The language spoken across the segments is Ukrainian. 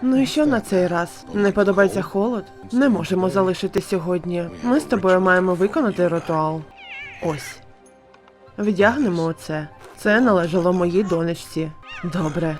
Ну і що на цей раз? Не подобається холод? Не можемо залишити сьогодні. Ми з тобою маємо виконати ритуал. Ось. Вдягнемо оце. Це належало моїй донечці. Добре.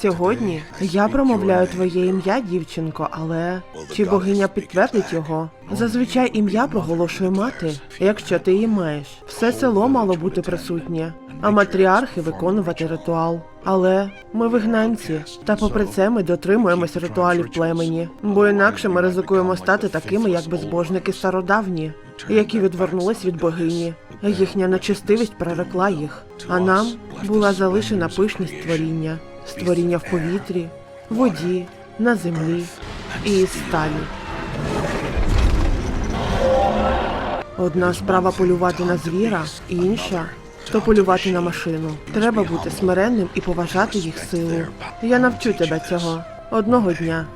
Сьогодні я промовляю твоє ім'я, дівчинко, але чи богиня підтвердить його? Зазвичай ім'я проголошує мати, якщо ти її маєш. Все село мало бути присутнє, а матріархи виконувати ритуал. Але ми вигнанці, та попри це ми дотримуємось ритуалів племені, бо інакше ми ризикуємо стати такими, як безбожники стародавні, які відвернулись від богині. Їхня нечестивість прорекла їх, а нам була залишена пишність творіння, створіння в повітрі, воді, на землі і сталі. Одна справа полювати на звіра, інша то полювати на машину. Треба бути смиренним і поважати їх силу. Я навчу тебе цього одного дня.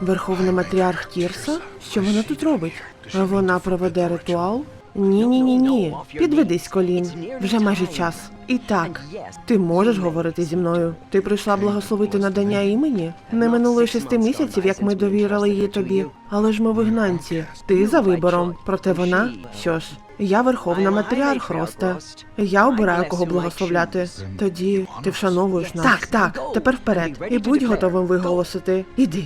Верховний матріарх Тірса? Що вона тут робить? Вона проведе ритуал? Ні, ні, ні, ні. Підведись, колін. Вже майже час. І так, ти можеш говорити зі мною. Ти прийшла благословити надання імені? Не минуло шести місяців, як ми довірили її тобі. Але ж ми вигнанці. Ти за вибором. Проте вона. Що ж, я верховна матріарх Роста. Я обираю кого благословляти. Тоді ти вшановуєш нас. Так, так. Тепер вперед. І будь готовим виголосити. Іди.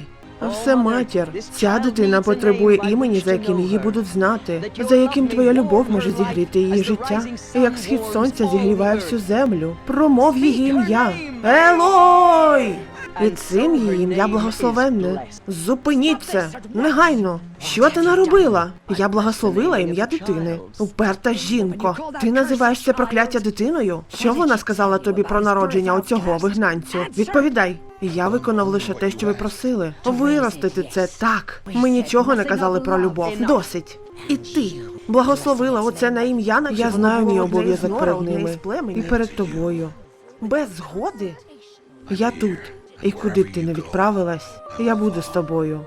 Все матір. Ця дитина потребує імені, за яким її будуть знати, за яким твоя любов може зігріти її життя, як схід сонця зігріває всю землю. Промов її ім'я. Елой! І цим її ім'я благословенне. Зупиніть це! Негайно! Що ти наробила? Я благословила ім'я дитини. Уперта жінко. Ти називаєш це прокляття дитиною? Що вона сказала тобі про народження оцього вигнанцю? Відповідай. Я виконав лише те, що ви просили. Виростити це так. Ми нічого не казали про любов. Досить. І ти благословила оце на ім'я, наче я знаю мій обов'язок перед ними і перед тобою. Без згоди? Я тут. І куди б ти не відправилась, я буду з тобою.